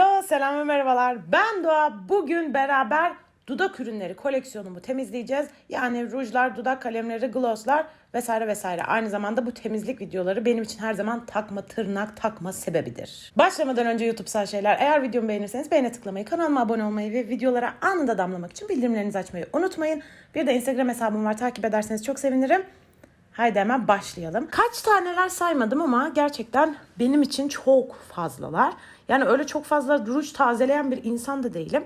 Alo, selam ve merhabalar. Ben Doğa. Bugün beraber dudak ürünleri koleksiyonumu temizleyeceğiz. Yani rujlar, dudak kalemleri, glosslar vesaire vesaire. Aynı zamanda bu temizlik videoları benim için her zaman takma tırnak takma sebebidir. Başlamadan önce YouTube şeyler. Eğer videomu beğenirseniz beğene tıklamayı, kanalıma abone olmayı ve videolara anında damlamak için bildirimlerinizi açmayı unutmayın. Bir de Instagram hesabım var. Takip ederseniz çok sevinirim. Haydi hemen başlayalım. Kaç taneler saymadım ama gerçekten benim için çok fazlalar. Yani öyle çok fazla duruş tazeleyen bir insan da değilim.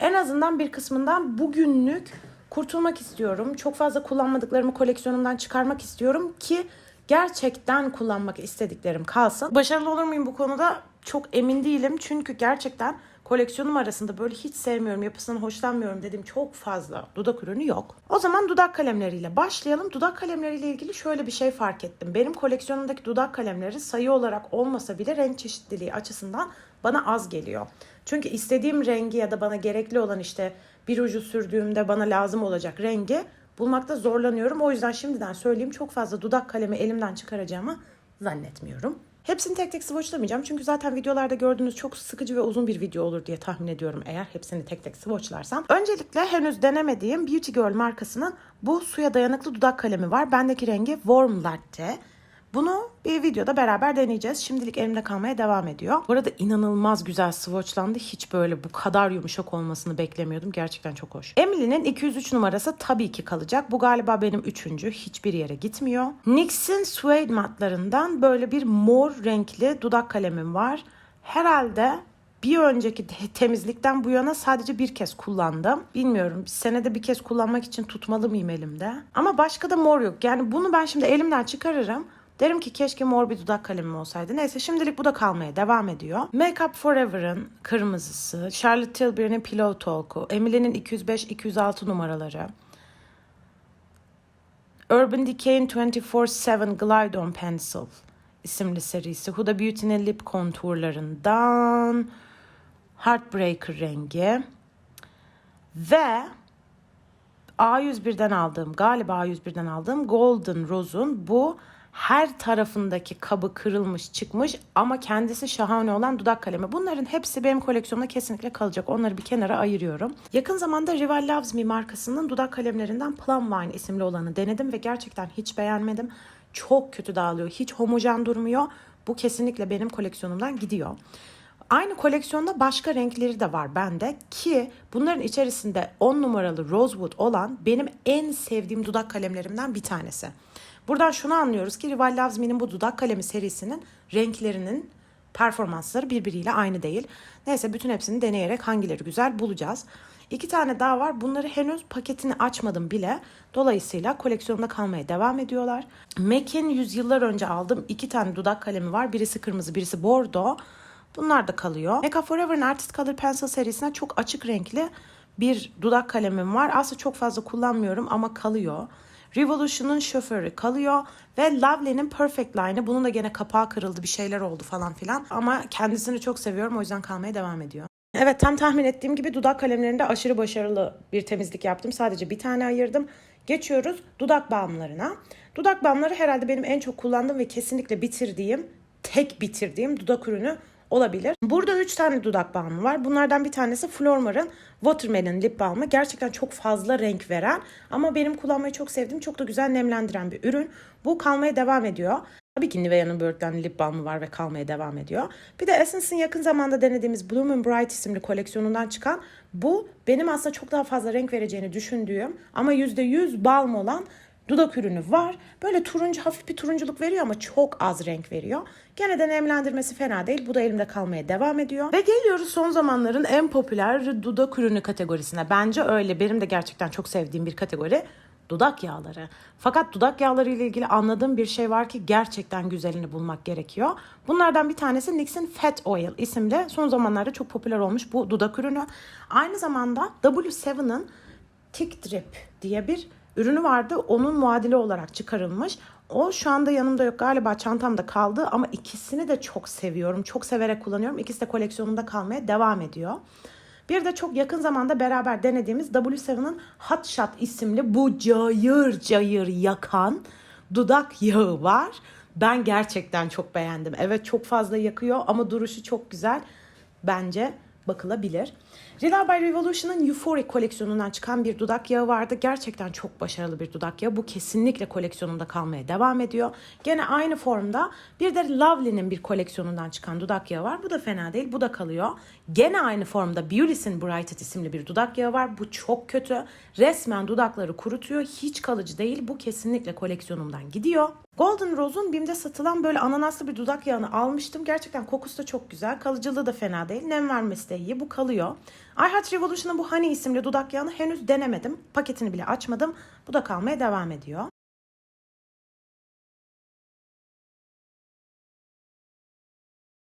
En azından bir kısmından bugünlük kurtulmak istiyorum. Çok fazla kullanmadıklarımı koleksiyonumdan çıkarmak istiyorum ki gerçekten kullanmak istediklerim kalsın. Başarılı olur muyum bu konuda çok emin değilim. Çünkü gerçekten koleksiyonum arasında böyle hiç sevmiyorum, yapısından hoşlanmıyorum dediğim çok fazla dudak ürünü yok. O zaman dudak kalemleriyle başlayalım. Dudak kalemleriyle ilgili şöyle bir şey fark ettim. Benim koleksiyonumdaki dudak kalemleri sayı olarak olmasa bile renk çeşitliliği açısından bana az geliyor. Çünkü istediğim rengi ya da bana gerekli olan işte bir ucu sürdüğümde bana lazım olacak rengi bulmakta zorlanıyorum. O yüzden şimdiden söyleyeyim çok fazla dudak kalemi elimden çıkaracağımı zannetmiyorum. Hepsini tek tek swatchlamayacağım çünkü zaten videolarda gördüğünüz çok sıkıcı ve uzun bir video olur diye tahmin ediyorum eğer hepsini tek tek swatchlarsam. Öncelikle henüz denemediğim Beauty Girl markasının bu suya dayanıklı dudak kalemi var. Bendeki rengi Warm Latte. Bunu bir videoda beraber deneyeceğiz. Şimdilik elimde kalmaya devam ediyor. Bu arada inanılmaz güzel swatchlandı. Hiç böyle bu kadar yumuşak olmasını beklemiyordum. Gerçekten çok hoş. Emily'nin 203 numarası tabii ki kalacak. Bu galiba benim üçüncü. Hiçbir yere gitmiyor. NYX'in Suede matlarından böyle bir mor renkli dudak kalemim var. Herhalde bir önceki te- temizlikten bu yana sadece bir kez kullandım. Bilmiyorum senede bir kez kullanmak için tutmalı mıyım elimde. Ama başka da mor yok. Yani bunu ben şimdi elimden çıkarırım. Derim ki keşke mor bir dudak kalemim olsaydı. Neyse şimdilik bu da kalmaya devam ediyor. Make Up Forever'ın kırmızısı, Charlotte Tilbury'nin Pillow Talk'u, Emily'nin 205-206 numaraları, Urban Decay'in 24-7 Glide On Pencil isimli serisi. Huda Beauty'nin lip konturlarından Heartbreaker rengi ve A101'den aldığım galiba A101'den aldığım Golden Rose'un bu her tarafındaki kabı kırılmış çıkmış ama kendisi şahane olan dudak kalemi. Bunların hepsi benim koleksiyonumda kesinlikle kalacak. Onları bir kenara ayırıyorum. Yakın zamanda Rival Loves Me markasının dudak kalemlerinden Plum Wine isimli olanı denedim ve gerçekten hiç beğenmedim. Çok kötü dağılıyor. Hiç homojen durmuyor. Bu kesinlikle benim koleksiyonumdan gidiyor. Aynı koleksiyonda başka renkleri de var bende ki bunların içerisinde 10 numaralı Rosewood olan benim en sevdiğim dudak kalemlerimden bir tanesi. Buradan şunu anlıyoruz ki Rival Loves Me'nin bu dudak kalemi serisinin renklerinin performansları birbiriyle aynı değil. Neyse bütün hepsini deneyerek hangileri güzel bulacağız. İki tane daha var. Bunları henüz paketini açmadım bile. Dolayısıyla koleksiyonda kalmaya devam ediyorlar. MAC'in yüzyıllar önce aldığım iki tane dudak kalemi var. Birisi kırmızı, birisi bordo. Bunlar da kalıyor. Make Up Forever'ın Artist Color Pencil serisine çok açık renkli bir dudak kalemim var. Aslında çok fazla kullanmıyorum ama kalıyor. Revolution'un şoförü kalıyor ve Lovely'nin Perfect Line'ı bunun da gene kapağı kırıldı bir şeyler oldu falan filan ama kendisini çok seviyorum o yüzden kalmaya devam ediyor. Evet tam tahmin ettiğim gibi dudak kalemlerinde aşırı başarılı bir temizlik yaptım. Sadece bir tane ayırdım. Geçiyoruz dudak balmlarına. Dudak balmları herhalde benim en çok kullandığım ve kesinlikle bitirdiğim, tek bitirdiğim dudak ürünü olabilir. Burada 3 tane dudak balmı var. Bunlardan bir tanesi Flormar'ın Watermelon Lip Balmı. Gerçekten çok fazla renk veren ama benim kullanmayı çok sevdiğim, çok da güzel nemlendiren bir ürün. Bu kalmaya devam ediyor. Tabii ki Nivea'nın Bird'den lip balmı var ve kalmaya devam ediyor. Bir de Essence'ın yakın zamanda denediğimiz Bloom and Bright isimli koleksiyonundan çıkan bu benim aslında çok daha fazla renk vereceğini düşündüğüm ama %100 balm olan dudak ürünü var. Böyle turuncu hafif bir turunculuk veriyor ama çok az renk veriyor. Gene de nemlendirmesi fena değil. Bu da elimde kalmaya devam ediyor. Ve geliyoruz son zamanların en popüler dudak ürünü kategorisine. Bence öyle. Benim de gerçekten çok sevdiğim bir kategori dudak yağları. Fakat dudak yağları ile ilgili anladığım bir şey var ki gerçekten güzelini bulmak gerekiyor. Bunlardan bir tanesi NYX'in Fat Oil isimli son zamanlarda çok popüler olmuş bu dudak ürünü. Aynı zamanda W7'ın Tick Drip diye bir ürünü vardı. Onun muadili olarak çıkarılmış. O şu anda yanımda yok galiba çantamda kaldı ama ikisini de çok seviyorum. Çok severek kullanıyorum. İkisi de koleksiyonumda kalmaya devam ediyor. Bir de çok yakın zamanda beraber denediğimiz W7'ın Hot Shot isimli bu cayır cayır yakan dudak yağı var. Ben gerçekten çok beğendim. Evet çok fazla yakıyor ama duruşu çok güzel. bence bakılabilir. Rila by Revolution'ın Euphoric koleksiyonundan çıkan bir dudak yağı vardı. Gerçekten çok başarılı bir dudak yağı. Bu kesinlikle koleksiyonumda kalmaya devam ediyor. Gene aynı formda bir de Lovely'nin bir koleksiyonundan çıkan dudak yağı var. Bu da fena değil. Bu da kalıyor. Gene aynı formda Beauty's'in Brighted isimli bir dudak yağı var. Bu çok kötü. Resmen dudakları kurutuyor. Hiç kalıcı değil. Bu kesinlikle koleksiyonumdan gidiyor. Golden Rose'un BİM'de satılan böyle ananaslı bir dudak yağını almıştım. Gerçekten kokusu da çok güzel. Kalıcılığı da fena değil. Nem vermesi de iyi. Bu kalıyor. I Heart Revolution'ın bu Honey isimli dudak yağını henüz denemedim. Paketini bile açmadım. Bu da kalmaya devam ediyor.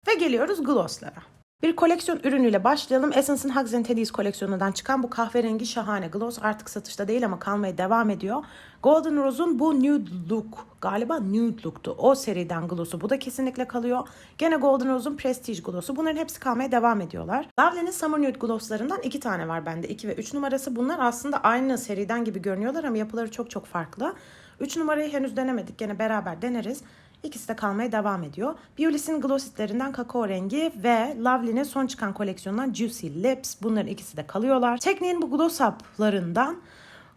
Ve geliyoruz glosslara. Bir koleksiyon ürünüyle başlayalım. Essence'ın Hugs and Teddy's koleksiyonundan çıkan bu kahverengi şahane gloss artık satışta değil ama kalmaya devam ediyor. Golden Rose'un bu Nude Look galiba Nude Look'tu. O seriden gloss'u. Bu da kesinlikle kalıyor. Gene Golden Rose'un Prestige gloss'u. Bunların hepsi kalmaya devam ediyorlar. Lovely'nin Summer Nude gloss'larından iki tane var bende. 2 ve 3 numarası. Bunlar aslında aynı seriden gibi görünüyorlar ama yapıları çok çok farklı. 3 numarayı henüz denemedik. Gene beraber deneriz. İkisi de kalmaya devam ediyor. Beulis'in Glossitlerinden kakao rengi ve Lovely'nin son çıkan koleksiyonundan Juicy Lips. Bunların ikisi de kalıyorlar. Tekniğin bu gloss up'larından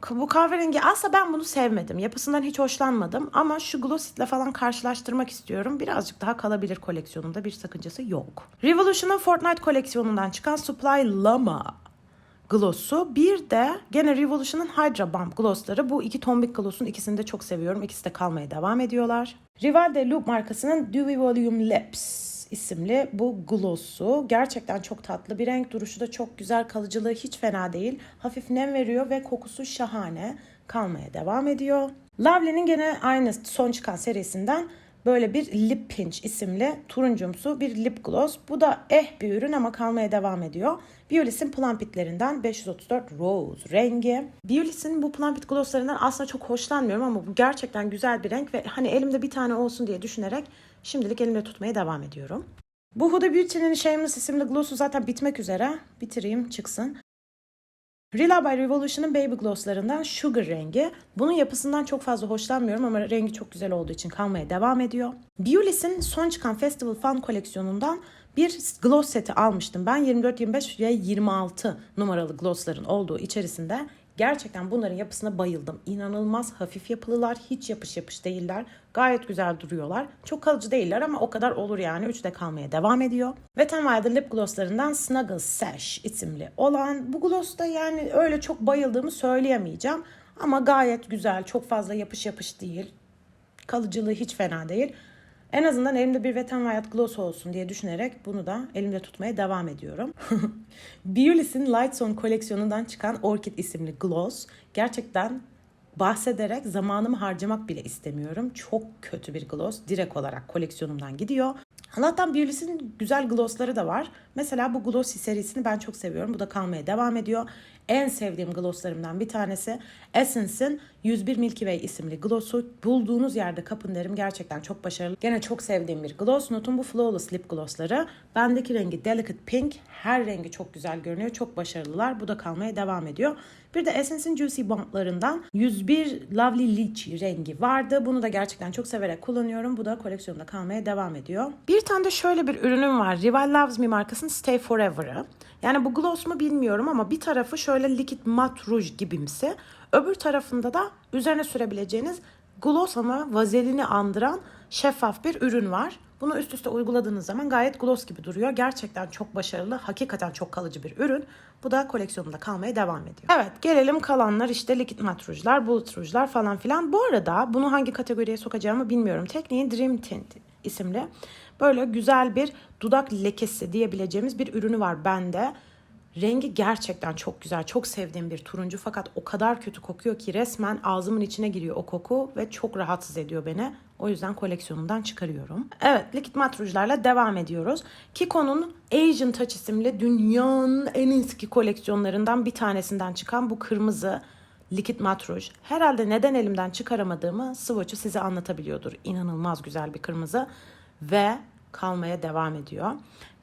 bu kahverengi aslında ben bunu sevmedim. Yapısından hiç hoşlanmadım ama şu Glossit ile falan karşılaştırmak istiyorum. Birazcık daha kalabilir koleksiyonumda bir sakıncası yok. Revolution'un Fortnite koleksiyonundan çıkan Supply Llama gloss'u. Bir de gene Revolution'ın Hydra Bomb glossları. Bu iki tombik gloss'un ikisini de çok seviyorum. İkisi de kalmaya devam ediyorlar. Rival de Loop markasının Dewy Volume Lips isimli bu gloss'u. Gerçekten çok tatlı bir renk. Duruşu da çok güzel. Kalıcılığı hiç fena değil. Hafif nem veriyor ve kokusu şahane. Kalmaya devam ediyor. Lovely'nin gene aynı son çıkan serisinden böyle bir Lip Pinch isimli turuncumsu bir lip gloss. Bu da eh bir ürün ama kalmaya devam ediyor. Biolis'in Plumpitlerinden 534 Rose rengi. Biolis'in bu Plumpit glosslarından aslında çok hoşlanmıyorum ama bu gerçekten güzel bir renk ve hani elimde bir tane olsun diye düşünerek şimdilik elimde tutmaya devam ediyorum. Bu Huda Beauty'nin Shameless isimli gloss'u zaten bitmek üzere. Bitireyim çıksın. Rila by Revolution'ın Baby Gloss'larından Sugar rengi. Bunun yapısından çok fazla hoşlanmıyorum ama rengi çok güzel olduğu için kalmaya devam ediyor. Beulis'in son çıkan Festival Fun koleksiyonundan bir gloss seti almıştım. Ben 24, 25 ve 26 numaralı glossların olduğu içerisinde Gerçekten bunların yapısına bayıldım. İnanılmaz hafif yapılılar. Hiç yapış yapış değiller. Gayet güzel duruyorlar. Çok kalıcı değiller ama o kadar olur yani. Üçte kalmaya devam ediyor. Wet n Wild'ın lip glosslarından Snuggle Sash isimli olan. Bu gloss da yani öyle çok bayıldığımı söyleyemeyeceğim. Ama gayet güzel. Çok fazla yapış yapış değil. Kalıcılığı hiç fena değil. En azından elimde bir Wet n Wild gloss olsun diye düşünerek bunu da elimde tutmaya devam ediyorum. Beulis'in Light Zone koleksiyonundan çıkan Orchid isimli gloss gerçekten bahsederek zamanımı harcamak bile istemiyorum. Çok kötü bir gloss. Direkt olarak koleksiyonumdan gidiyor. Allah'tan Beulis'in güzel glossları da var. Mesela bu Glossy serisini ben çok seviyorum. Bu da kalmaya devam ediyor. En sevdiğim glosslarımdan bir tanesi Essence'in 101 Milky Way isimli glossu. Bulduğunuz yerde kapın derim. Gerçekten çok başarılı. Gene çok sevdiğim bir gloss. Notun bu Flawless Lip Glossları. Bendeki rengi Delicate Pink. Her rengi çok güzel görünüyor. Çok başarılılar. Bu da kalmaya devam ediyor. Bir de Essence'in Juicy Bomb'larından 101 Lovely Lychee rengi vardı. Bunu da gerçekten çok severek kullanıyorum. Bu da koleksiyonda kalmaya devam ediyor. Bir tane de şöyle bir ürünüm var. Rival Loves Me markasının Stay Forever'ı. Yani bu gloss mu bilmiyorum ama bir tarafı şöyle liquid matte rouge gibimsi. Öbür tarafında da üzerine sürebileceğiniz gloss ama vazelini andıran şeffaf bir ürün var. Bunu üst üste uyguladığınız zaman gayet gloss gibi duruyor. Gerçekten çok başarılı, hakikaten çok kalıcı bir ürün. Bu da koleksiyonumda kalmaya devam ediyor. Evet gelelim kalanlar işte likit mat rujlar, bullet rujlar falan filan. Bu arada bunu hangi kategoriye sokacağımı bilmiyorum. Tekniğin Dream Tint isimli böyle güzel bir dudak lekesi diyebileceğimiz bir ürünü var bende. Rengi gerçekten çok güzel. Çok sevdiğim bir turuncu fakat o kadar kötü kokuyor ki resmen ağzımın içine giriyor o koku ve çok rahatsız ediyor beni. O yüzden koleksiyonumdan çıkarıyorum. Evet, likit mat rujlarla devam ediyoruz. Kiko'nun Asian Touch isimli dünyanın en eski koleksiyonlarından bir tanesinden çıkan bu kırmızı likit mat ruj. Herhalde neden elimden çıkaramadığımı swatch'ı size anlatabiliyordur. İnanılmaz güzel bir kırmızı ve kalmaya devam ediyor.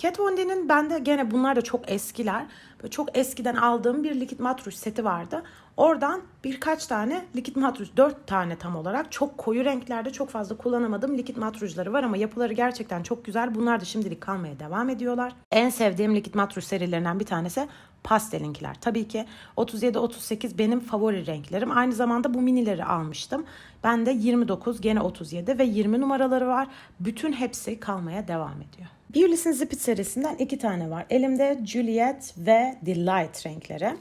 Kat Von D'nin bende gene bunlar da çok eskiler. Böyle çok eskiden aldığım bir likit mat ruj seti vardı. Oradan birkaç tane likit mat ruj, dört tane tam olarak çok koyu renklerde çok fazla kullanamadığım likit mat rujları var ama yapıları gerçekten çok güzel. Bunlar da şimdilik kalmaya devam ediyorlar. En sevdiğim likit mat ruj serilerinden bir tanesi pastelinkiler. Tabii ki 37-38 benim favori renklerim. Aynı zamanda bu minileri almıştım. Ben de 29, gene 37 ve 20 numaraları var. Bütün hepsi kalmaya devam ediyor. Beulis'in Zipit serisinden iki tane var. Elimde Juliet ve Delight renkleri.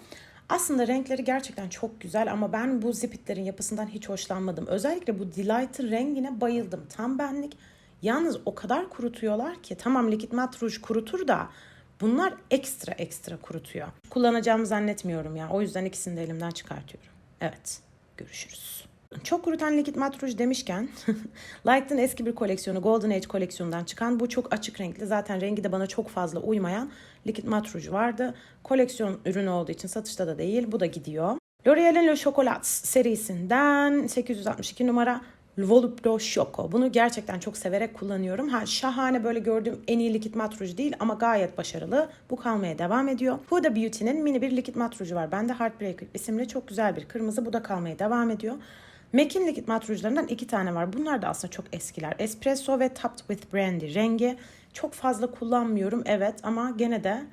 Aslında renkleri gerçekten çok güzel ama ben bu zipitlerin yapısından hiç hoşlanmadım. Özellikle bu Delight'ın rengine bayıldım. Tam benlik. Yalnız o kadar kurutuyorlar ki tamam likit mat ruj kurutur da bunlar ekstra ekstra kurutuyor. Kullanacağımı zannetmiyorum ya. O yüzden ikisini de elimden çıkartıyorum. Evet. Görüşürüz. Çok kurutan likit mat ruj demişken Light'ın eski bir koleksiyonu Golden Age koleksiyonundan çıkan bu çok açık renkli zaten rengi de bana çok fazla uymayan likit mat ruj vardı. Koleksiyon ürünü olduğu için satışta da değil bu da gidiyor. L'Oreal'in Le Chocolat serisinden 862 numara Volupdo Choco. Bunu gerçekten çok severek kullanıyorum. Ha, şahane böyle gördüğüm en iyi likit mat ruj değil ama gayet başarılı. Bu kalmaya devam ediyor. Huda Beauty'nin mini bir likit mat ruju var. Bende Heartbreaker isimli çok güzel bir kırmızı. Bu da kalmaya devam ediyor. MAC'in likit mat rujlarından iki tane var. Bunlar da aslında çok eskiler. Espresso ve Topped with Brandy rengi. Çok fazla kullanmıyorum evet ama gene de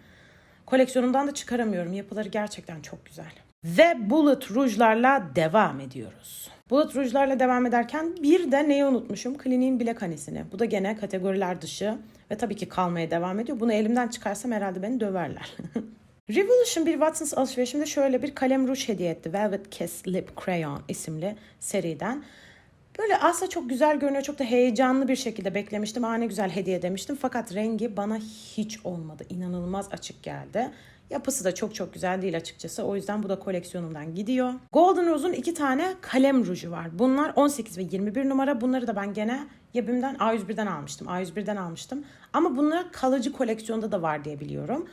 koleksiyonumdan da çıkaramıyorum. Yapıları gerçekten çok güzel. Ve Bullet rujlarla devam ediyoruz. Bullet rujlarla devam ederken bir de neyi unutmuşum? Clinique'in bilek hanesini. Bu da gene kategoriler dışı ve tabii ki kalmaya devam ediyor. Bunu elimden çıkarsam herhalde beni döverler. Revolution bir Watsons alışverişimde şöyle bir kalem ruj hediye etti. Velvet Kiss Lip Crayon isimli seriden. Böyle aslında çok güzel görünüyor. Çok da heyecanlı bir şekilde beklemiştim. Aa ne güzel hediye demiştim. Fakat rengi bana hiç olmadı. İnanılmaz açık geldi. Yapısı da çok çok güzel değil açıkçası. O yüzden bu da koleksiyonumdan gidiyor. Golden Rose'un iki tane kalem ruju var. Bunlar 18 ve 21 numara. Bunları da ben gene Yabim'den A101'den almıştım. A101'den almıştım. Ama bunlar kalıcı koleksiyonda da var diye biliyorum.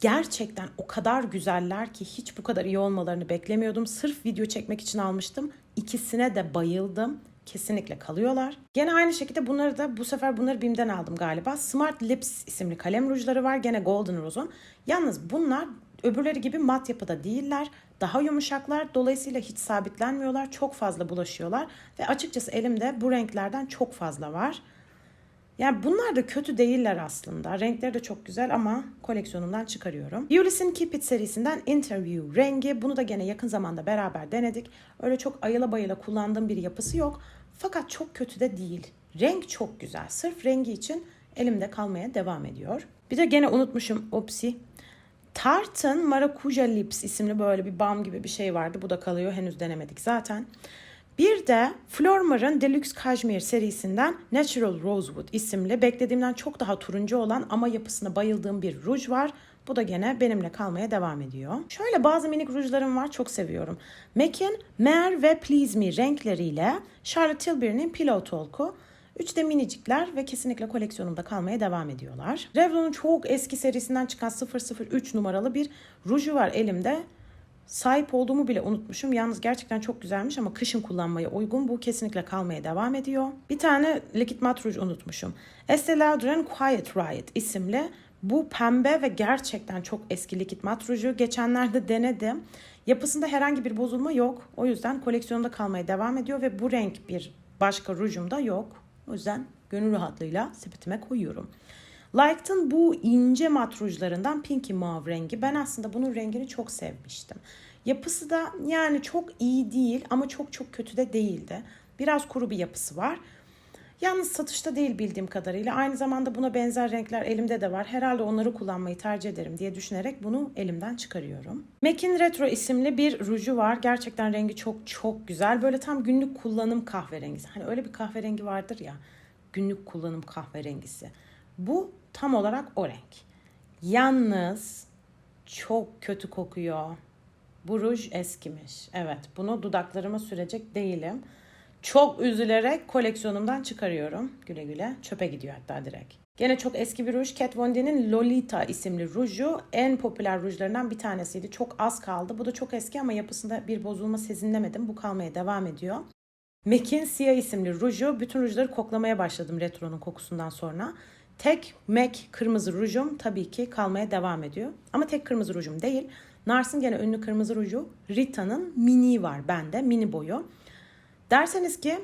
Gerçekten o kadar güzeller ki hiç bu kadar iyi olmalarını beklemiyordum. Sırf video çekmek için almıştım. İkisine de bayıldım. Kesinlikle kalıyorlar. Gene aynı şekilde bunları da bu sefer bunları BİM'den aldım galiba. Smart Lips isimli kalem rujları var. Gene Golden Rose'un. Yalnız bunlar öbürleri gibi mat yapıda değiller. Daha yumuşaklar. Dolayısıyla hiç sabitlenmiyorlar. Çok fazla bulaşıyorlar. Ve açıkçası elimde bu renklerden çok fazla var. Yani bunlar da kötü değiller aslında. Renkleri de çok güzel ama koleksiyonumdan çıkarıyorum. Ulysses'in Keep It serisinden Interview rengi. Bunu da gene yakın zamanda beraber denedik. Öyle çok ayıla bayıla kullandığım bir yapısı yok. Fakat çok kötü de değil. Renk çok güzel. Sırf rengi için elimde kalmaya devam ediyor. Bir de gene unutmuşum. Opsi. Tarte'ın Maracuja Lips isimli böyle bir balm gibi bir şey vardı. Bu da kalıyor. Henüz denemedik zaten. Bir de Flormar'ın Deluxe Cashmere serisinden Natural Rosewood isimli beklediğimden çok daha turuncu olan ama yapısına bayıldığım bir ruj var. Bu da gene benimle kalmaya devam ediyor. Şöyle bazı minik rujlarım var çok seviyorum. MAC'in Mare ve Please Me renkleriyle Charlotte Tilbury'nin Pillow Talk'u. Üç de minicikler ve kesinlikle koleksiyonumda kalmaya devam ediyorlar. Revlon'un çok eski serisinden çıkan 003 numaralı bir ruju var elimde. Sahip olduğumu bile unutmuşum. Yalnız gerçekten çok güzelmiş ama kışın kullanmaya uygun. Bu kesinlikle kalmaya devam ediyor. Bir tane likit mat ruj unutmuşum. Estee Lauder'ın Quiet Riot isimli. Bu pembe ve gerçekten çok eski likit mat ruju. Geçenlerde denedim. Yapısında herhangi bir bozulma yok. O yüzden koleksiyonda kalmaya devam ediyor ve bu renk bir başka rujum da yok. O yüzden gönül rahatlığıyla sepetime koyuyorum. Light'ın bu ince mat rujlarından Pinky Mauve rengi. Ben aslında bunun rengini çok sevmiştim. Yapısı da yani çok iyi değil ama çok çok kötü de değildi. Biraz kuru bir yapısı var. Yalnız satışta değil bildiğim kadarıyla. Aynı zamanda buna benzer renkler elimde de var. Herhalde onları kullanmayı tercih ederim diye düşünerek bunu elimden çıkarıyorum. MAC'in Retro isimli bir ruju var. Gerçekten rengi çok çok güzel. Böyle tam günlük kullanım kahverengisi. Hani öyle bir kahverengi vardır ya. Günlük kullanım kahverengisi. Bu tam olarak o renk. Yalnız çok kötü kokuyor. Bu ruj eskimiş. Evet bunu dudaklarıma sürecek değilim. Çok üzülerek koleksiyonumdan çıkarıyorum. Güle güle çöpe gidiyor hatta direkt. Gene çok eski bir ruj. Kat Von D'nin Lolita isimli ruju en popüler rujlarından bir tanesiydi. Çok az kaldı. Bu da çok eski ama yapısında bir bozulma sezinlemedim. Bu kalmaya devam ediyor. MAC'in Siyah isimli ruju. Bütün rujları koklamaya başladım retronun kokusundan sonra. Tek MAC kırmızı rujum tabii ki kalmaya devam ediyor. Ama tek kırmızı rujum değil. Nars'ın gene ünlü kırmızı ruju Rita'nın mini var bende. Mini boyu. Derseniz ki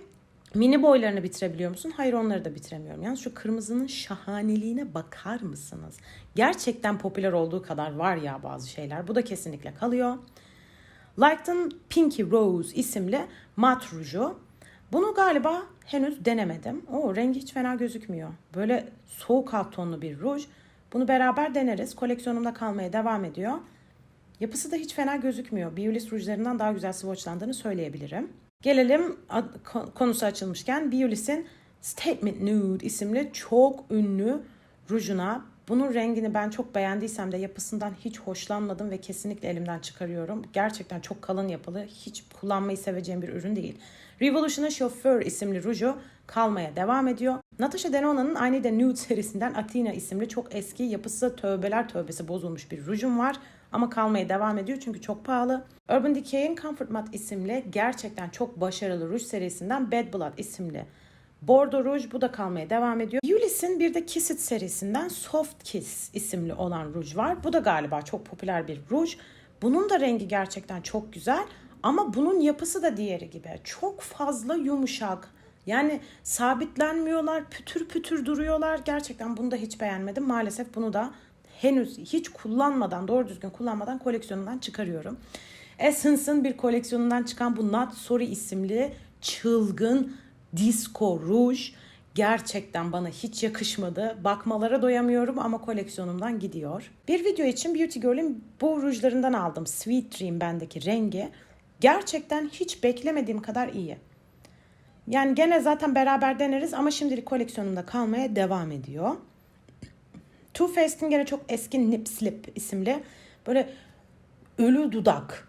mini boylarını bitirebiliyor musun? Hayır onları da bitiremiyorum. Yalnız şu kırmızının şahaneliğine bakar mısınız? Gerçekten popüler olduğu kadar var ya bazı şeyler. Bu da kesinlikle kalıyor. Light'ın Pinky Rose isimli mat ruju. Bunu galiba henüz denemedim. O rengi hiç fena gözükmüyor. Böyle soğuk alt tonlu bir ruj. Bunu beraber deneriz. Koleksiyonumda kalmaya devam ediyor. Yapısı da hiç fena gözükmüyor. Biolis rujlarından daha güzel swatchlandığını söyleyebilirim. Gelelim konusu açılmışken Biolis'in Statement Nude isimli çok ünlü rujuna. Bunun rengini ben çok beğendiysem de yapısından hiç hoşlanmadım ve kesinlikle elimden çıkarıyorum. Gerçekten çok kalın yapılı, hiç kullanmayı seveceğim bir ürün değil. Revolution'ın Chauffeur isimli ruju kalmaya devam ediyor. Natasha Denona'nın aynı da Nude serisinden Athena isimli çok eski yapısı tövbeler tövbesi bozulmuş bir rujum var. Ama kalmaya devam ediyor çünkü çok pahalı. Urban Decay'in Comfort Matte isimli gerçekten çok başarılı ruj serisinden Bad Blood isimli Bordo ruj bu da kalmaya devam ediyor. Ulysses'in bir de Kiss It serisinden Soft Kiss isimli olan ruj var. Bu da galiba çok popüler bir ruj. Bunun da rengi gerçekten çok güzel ama bunun yapısı da diğeri gibi. Çok fazla yumuşak. Yani sabitlenmiyorlar, pütür pütür duruyorlar. Gerçekten bunu da hiç beğenmedim. Maalesef bunu da henüz hiç kullanmadan, doğru düzgün kullanmadan koleksiyonundan çıkarıyorum. Essence'ın bir koleksiyonundan çıkan bu Not Sorry isimli çılgın disco ruj gerçekten bana hiç yakışmadı. Bakmalara doyamıyorum ama koleksiyonumdan gidiyor. Bir video için Beauty Girl'in bu rujlarından aldım. Sweet Dream bendeki rengi. Gerçekten hiç beklemediğim kadar iyi. Yani gene zaten beraber deneriz ama şimdilik koleksiyonumda kalmaya devam ediyor. Too Faced'in gene çok eski Nip Slip isimli böyle ölü dudak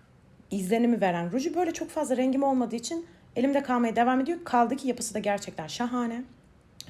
izlenimi veren ruju böyle çok fazla rengim olmadığı için elimde kalmaya devam ediyor. Kaldı ki yapısı da gerçekten şahane.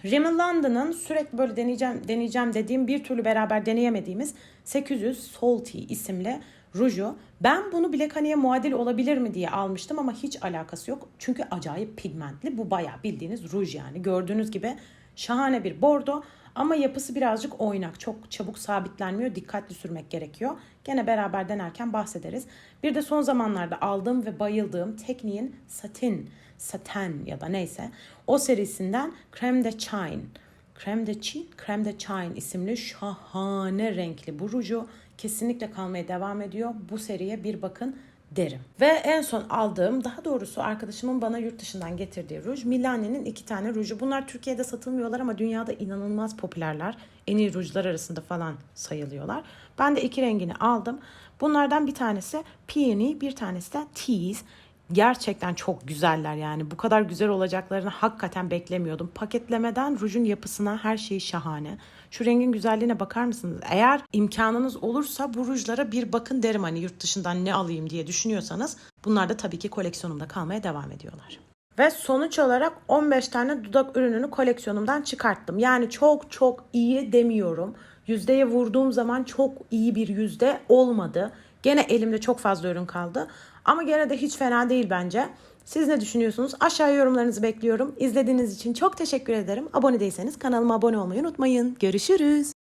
Rimmel London'ın sürekli böyle deneyeceğim deneyeceğim dediğim bir türlü beraber deneyemediğimiz 800 Salty isimli ruju. Ben bunu Black Honey'e muadil olabilir mi diye almıştım ama hiç alakası yok. Çünkü acayip pigmentli. Bu bayağı bildiğiniz ruj yani. Gördüğünüz gibi şahane bir bordo ama yapısı birazcık oynak. Çok çabuk sabitlenmiyor. Dikkatli sürmek gerekiyor. Gene beraber denerken bahsederiz. Bir de son zamanlarda aldığım ve bayıldığım tekniğin satin, saten ya da neyse o serisinden Creme de Chine. Creme de Chine, Creme de Chine isimli şahane renkli bu ruju kesinlikle kalmaya devam ediyor. Bu seriye bir bakın derim. Ve en son aldığım, daha doğrusu arkadaşımın bana yurt dışından getirdiği ruj. Milani'nin iki tane ruju. Bunlar Türkiye'de satılmıyorlar ama dünyada inanılmaz popülerler. En iyi rujlar arasında falan sayılıyorlar. Ben de iki rengini aldım. Bunlardan bir tanesi Peony, bir tanesi de Tease. Gerçekten çok güzeller yani. Bu kadar güzel olacaklarını hakikaten beklemiyordum. Paketlemeden rujun yapısına her şeyi şahane. Şu rengin güzelliğine bakar mısınız? Eğer imkanınız olursa bu rujlara bir bakın derim hani yurt dışından ne alayım diye düşünüyorsanız. Bunlar da tabii ki koleksiyonumda kalmaya devam ediyorlar. Ve sonuç olarak 15 tane dudak ürününü koleksiyonumdan çıkarttım. Yani çok çok iyi demiyorum. Yüzdeye vurduğum zaman çok iyi bir yüzde olmadı. Gene elimde çok fazla ürün kaldı. Ama gene de hiç fena değil bence. Siz ne düşünüyorsunuz? Aşağıya yorumlarınızı bekliyorum. İzlediğiniz için çok teşekkür ederim. Abone değilseniz kanalıma abone olmayı unutmayın. Görüşürüz.